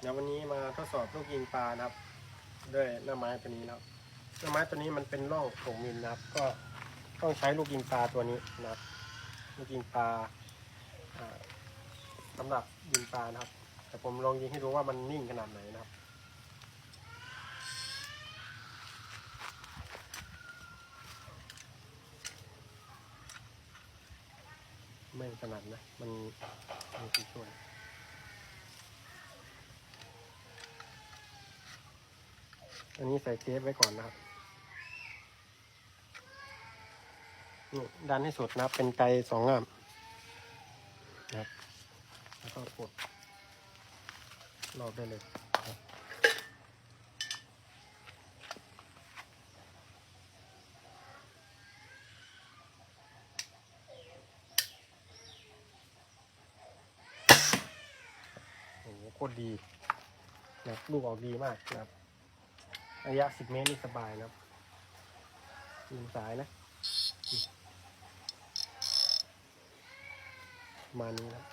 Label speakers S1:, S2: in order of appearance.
S1: เดี๋ยววันนี้มาทดสอบลูกยิงปลานะครับ ด้วยหน้าไม้ตัวนี้นะครับหน้าไม้ตัวนี้มันเป็นร่องโถงมิลนะครับ ก็ต้องใช้ลูกยิงปลาตัวนี้นะครับ ลูกยิงปลาอ่าสำหรับยิงปลานะครับ แต่ผมลองยิงให้ดูว่ามันนิ่งขนาดไหนนะครับไม่ถนัดนะ มันมีสีส่วน อันนี้ใส่เทปไว้ก่อนนะครับนี่ดันให้สุดนะเป็นไกสองง่ามนะครับแล้วก็กดรอบได้เลยโอ้โหโคตรดีนะลูกออกดีมากนะครับ ระยะ10เมตรนี่สบายนะครับยิงสายนะมานี้นะ